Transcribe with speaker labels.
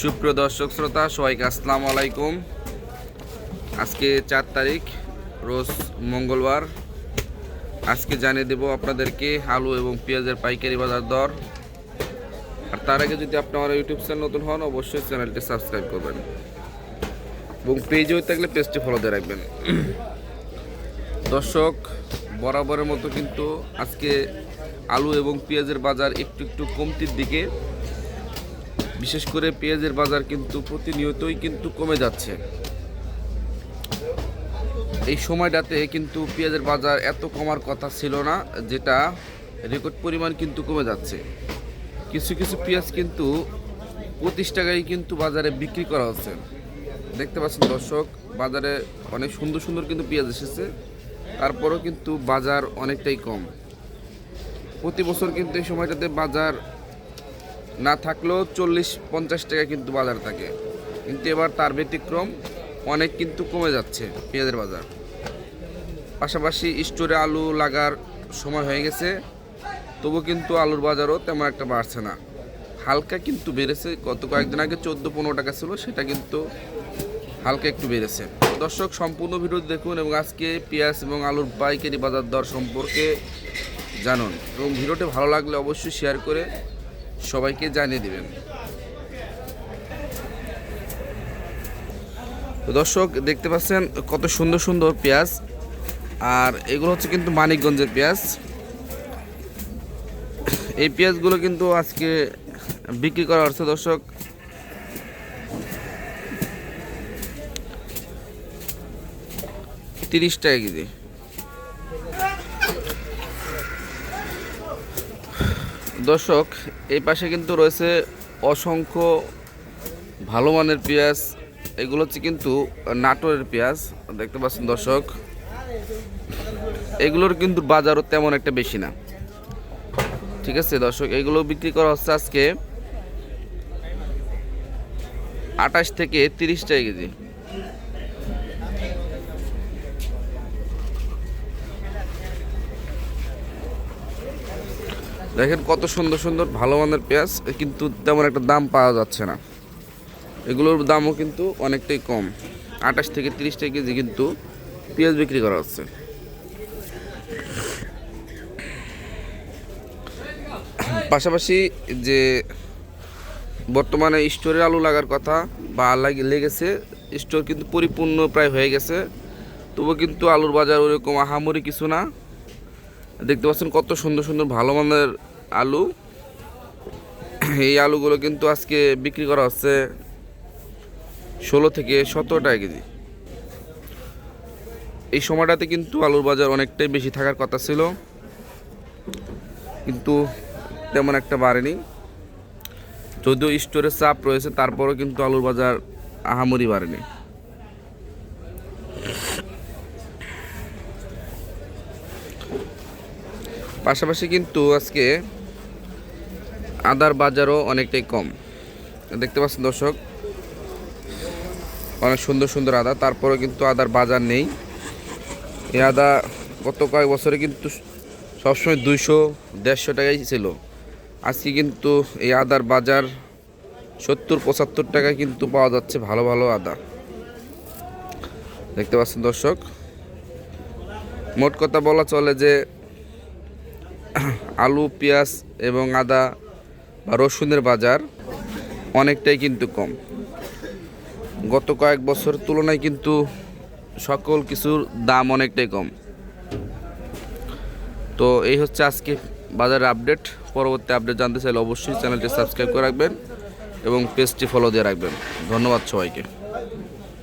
Speaker 1: সুপ্রিয় দর্শক শ্রোতা, সবাইকে আসসালামু আলাইকুম। আজকে চার তারিখ, রোজ মঙ্গলবার। আজকে জানিয়ে দেব আপনাদেরকে আলু এবং পেঁয়াজের পাইকারি বাজার দর। আর তার আগে যদি আপনি আমার ইউটিউব চ্যানেল নতুন হন, অবশ্যই চ্যানেলটি সাবস্ক্রাইব করবেন। এবং পেজে হয়ে থাকলে পেজটি ফলো দিয়ে রাখবেন। দর্শক, বরাবরের মতো কিন্তু আজকে আলু এবং পেঁয়াজের বাজার একটু একটু কমতির দিকে বিশেষ করে পেঁয়াজের বাজার কিন্তু প্রতিনিয়তই কিন্তু কমে যাচ্ছে। এই সময়টাতে কিন্তু পেঁয়াজের বাজার এত কমার কথা ছিল না, যেটা রেকর্ড পরিমাণ কিন্তু কমে যাচ্ছে। কিছু কিছু পেঁয়াজ কিন্তু পঁচিশ টাকায় কিন্তু বাজারে বিক্রি করা হচ্ছে। দেখতে পাচ্ছেন দর্শক, বাজারে অনেক সুন্দর সুন্দর কিন্তু পেঁয়াজ এসেছে, তারপরেও কিন্তু বাজার অনেকটাই কম। প্রতি বছর কিন্তু এই সময়টাতে বাজার না থাকলেও চল্লিশ, পঞ্চাশ টাকা কিন্তু বাজার থাকে। কিন্তু এবার তার ব্যতিক্রম অনেক কিন্তু কমে যাচ্ছে পেঁয়াজের বাজার। পাশাপাশি স্টোরে আলু লাগার সময় হয়ে গেছে, তবু কিন্তু আলুর বাজারও তেমন একটা বাড়ছে না। হালকা কিন্তু বেড়েছে, গত কয়েকদিন আগে চোদ্দ, পনেরো টাকা ছিল, সেটা কিন্তু হালকা একটু বেড়েছে। দর্শক, সম্পূর্ণ ভিডিও দেখুন এবং আজকে পেঁয়াজ এবং আলুর পাইকারি বাজার দর সম্পর্কে জানুন। এবং ভিডিওটি ভালো লাগলে অবশ্যই শেয়ার করে সবাইকে জানিয়ে দিবেন। দর্শক, দেখতে পাচ্ছেন কত সুন্দর সুন্দর পেঁয়াজ। আর এগুলো হচ্ছে কিন্তু মানিকগঞ্জের পেঁয়াজ। এই পেঁয়াজগুলো কিন্তু আজকে বিক্রি করা হচ্ছে দর্শক। তিরিশ টাকা কেজি। দর্শক, এই পাশে কিন্তু রয়েছে অসংখ্য ভালো মানের পেঁয়াজ। এগুলো হচ্ছে কিন্তু নাটোরের পেঁয়াজ, দেখতে পাচ্ছেন দর্শক। এগুলোর কিন্তু বাজারও তেমন একটা বেশি না। ঠিক আছে দর্শক, এগুলো বিক্রি করা হচ্ছে আজকে আঠাশ থেকে তিরিশ টাকা কেজি। দেখেন কত সুন্দর সুন্দর ভালো মানের পেঁয়াজ, কিন্তু তেমন একটা দাম পাওয়া যাচ্ছে না। এগুলোর দামও কিন্তু অনেকটাই কম। আঠাশ থেকে তিরিশ টাকা কেজি কিন্তু পেঁয়াজ বিক্রি করা হচ্ছে। পাশাপাশি যে বর্তমানে স্টোরে আলু লাগার কথা বা লাগি লেগেছে, স্টোর কিন্তু পরিপূর্ণ প্রায় হয়ে গেছে। তবু কিন্তু আলুর বাজার ওরকম আহামরি কিছু না। দেখতে পাচ্ছেন কত সুন্দর সুন্দর ভালো মানের আলু। এই আলুগুলো কিন্তু আজকে বিক্রি করা হচ্ছে ষোলো থেকে সতেরো টাকা কেজি। এই সময়টাতে কিন্তু আলুর বাজার অনেকটাই বেশি থাকার কথা ছিল। কিন্তু তেমন একটা বাড়েনি। যদিও স্টোরের চাপ রয়েছে, তারপরেও কিন্তু আলুর বাজার আহামরি বাড়েনি। পাশাপাশি কিন্তু আজকে আদার বাজারও অনেকটাই কম। দেখতে পাচ্ছেন দর্শক, অনেক সুন্দর সুন্দর আদা, তারপরেও কিন্তু আদার বাজার নেই। এই আদা গত কয়েক বছরে কিন্তু সবসময় দুইশো, দেড়শো টাকাই ছিল। আজকে কিন্তু এই আদার বাজার সত্তর, পঁচাত্তর টাকায় কিন্তু পাওয়া যাচ্ছে ভালো ভালো আদা। দেখতে পাচ্ছেন দর্শক, মোট কথা বলা চলে যে আলু, পেঁয়াজ এবং আদা বা রসুনের বাজার অনেকটাই কিন্তু কম। গত কয়েক বছর তুলনায় কিন্তু সকল কিছুর দাম অনেকটাই কম। তো এই হচ্ছে আজকে বাজারের আপডেট। পরবর্তী আপডেট জানতে চাইলে অবশ্যই চ্যানেলটি সাবস্ক্রাইব করে রাখবেন এবং পেজটি ফলো দিয়ে রাখবেন। ধন্যবাদ সবাইকে।